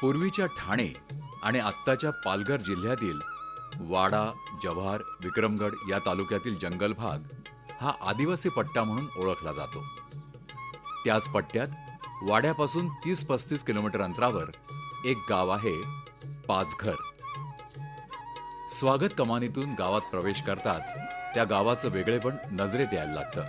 पूर्वीच्या ठाणे आणि आत्ताच्या पालघर जिल्ह्यातील वाडा जव्हार विक्रमगड या तालुक्यातील जंगल भाग हा आदिवासी पट्टा म्हणून ओळखला जातो. त्याच पट्ट्यात वाड्यापासून तीस पस्तीस किलोमीटर अंतरावर एक गाव आहे पाचघर. स्वागत कमानीतून गावात प्रवेश करताच त्या गावाचं वेगळेपण नजरेत यायला लागतं.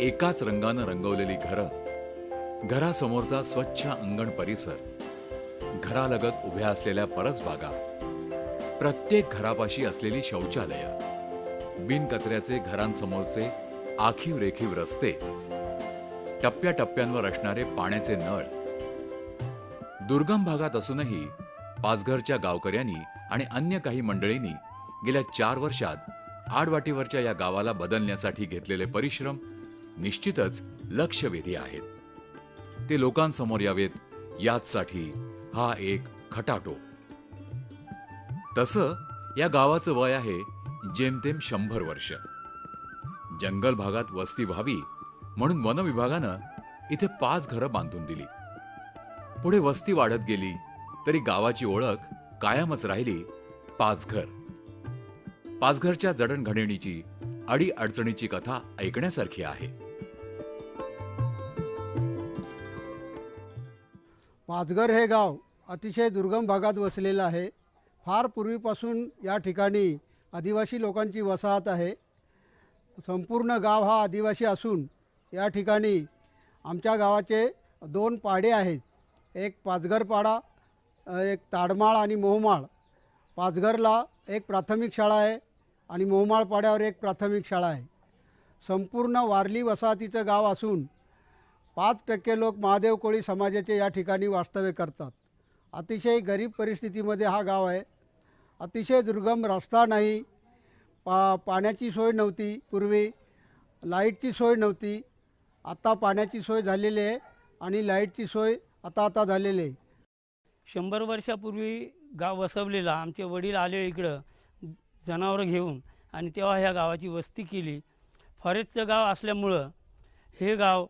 एकाच रंगानं रंगवलेली घरं घरासमोरचा स्वच्छ अंगण परिसर घरालगत उभ्या असलेल्या परसबागा प्रत्येक घरापाशी असलेली शौचालय बिनकचऱ्याचे घरांसमोरचे आखीव रेखीव रस्ते टप्प्याटप्प्यांवर असणारे पाण्याचे नळ. दुर्गम भागात असूनही पाचघरच्या गावकऱ्यांनी आणि अन्य काही मंडळींनी गेल्या चार वर्षात आडवाटीवरच्या या गावाला बदलण्यासाठी घेतलेले परिश्रम निश्चितच लक्षवेधी आहेत. ते लोकांसमोर यावेत याचसाठी हा एक खटाटोप तसं या गावाचं वय आहे जेमतेम शंभर वर्ष. जंगल भागात वस्ती व्हावी म्हणून वन विभागानं इथे पाच घरं बांधून दिली. पुढे वस्ती वाढत गेली तरी गावाची ओळख कायमच राहिली पाचघर पाचघरच्या जडणघडणीची अडी अडचणीची कथा ऐकण्यासारखी आहे. पाचघर हे गाव अतिशय दुर्गम भागात वसलेलं आहे. फार पूर्वीपासून या ठिकाणी आदिवासी लोकांची वसाहत आहे. संपूर्ण गाव हा आदिवासी असून या ठिकाणी आमच्या गावाचे दोन पाडे आहेत. एक पाचघरपाडा एक ताडमाळ आणि मोहमाळ. पाचघरला एक प्राथमिक शाळा आहे आणि मोहमाळ पाड्यावर एक प्राथमिक शाळा आहे. संपूर्ण वारली वसाहतीचं गाव असून पाच टक्के लोक महादेव कोळी समाजाचे या ठिकाणी वास्तव्य करतात. अतिशय गरीब परिस्थितीमध्ये हा गाव आहे. अतिशय दुर्गम रस्ता नाही. पा पाण्याची सोय नव्हती पूर्वी. लाईटची सोय नव्हती. आता पाण्याची सोय झालेली आहे आणि लाईटची सोय आता आता झालेली आहे. शंभर वर्षापूर्वी गाव वसवलेला आमचे वडील आले इकडं जनावरं घेऊन आणि तेव्हा ह्या गावाची वस्ती केली. फॉरेस्टचं गाव असल्यामुळं हे गाव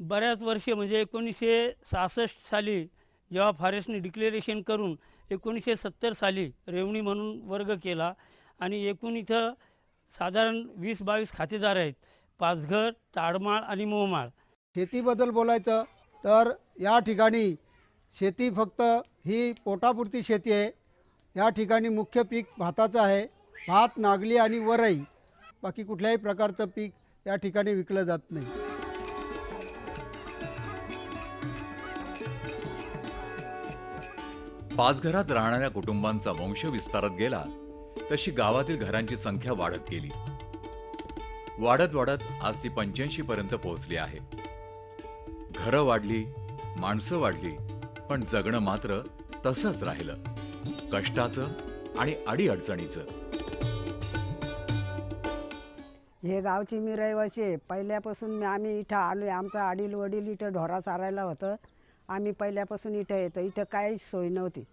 बऱ्याच वर्षे म्हणजे एकोणीसशे सहासष्ट साली जेव्हा फॉरेस्टने डिक्लेरेशन करून एकोणीसशे सत्तर साली रेवणी म्हणून वर्ग केला आणि एकूण इथं साधारण वीस बावीस खातेदार आहेत. पाचघर ताडमाळ आणि मोहमाळ शेतीबद्दल बोलायचं तर या ठिकाणी शेती फक्त ही पोटापुरती शेती आहे. या ठिकाणी मुख्य पीक भाताचं आहे. भात नागली आणि वरई बाकी कुठल्याही प्रकारचं पीक या ठिकाणी विकलं जात नाही. पाचघरात राहणाऱ्या कुटुंबांचा वंश विस्तारत गेला तशी गावातील घरांची संख्या वाढत गेली. वाढत वाढत आज ती पंच्याऐंशी पर्यंत पोहोचली आहे. घरं वाढली माणसं वाढली पण जगणं मात्र तसंच राहिलं. कष्टाचं आणि अडीअडचणीचं हे गावची मी रहिवासी आहे. पहिल्यापासून मी आम्ही इथं आलो आहे आमचा आडील वडील इथं ढोरा चारायला होतं. आम्ही पहिल्यापासून इथं येतो. इथं काहीच सोय नव्हती.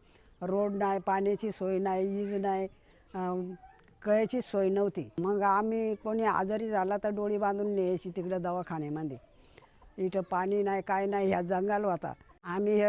रोड नाही पाण्याची सोय नाही वीज नाही कळ्याची सोय नव्हती. मग आम्ही कोणी आजारी झाला तर डोळी बांधून न्यायची तिकडं दवाखान्यामध्ये. इथं पाणी नाही काय नाही ह्या जंगल होता. आम्ही हे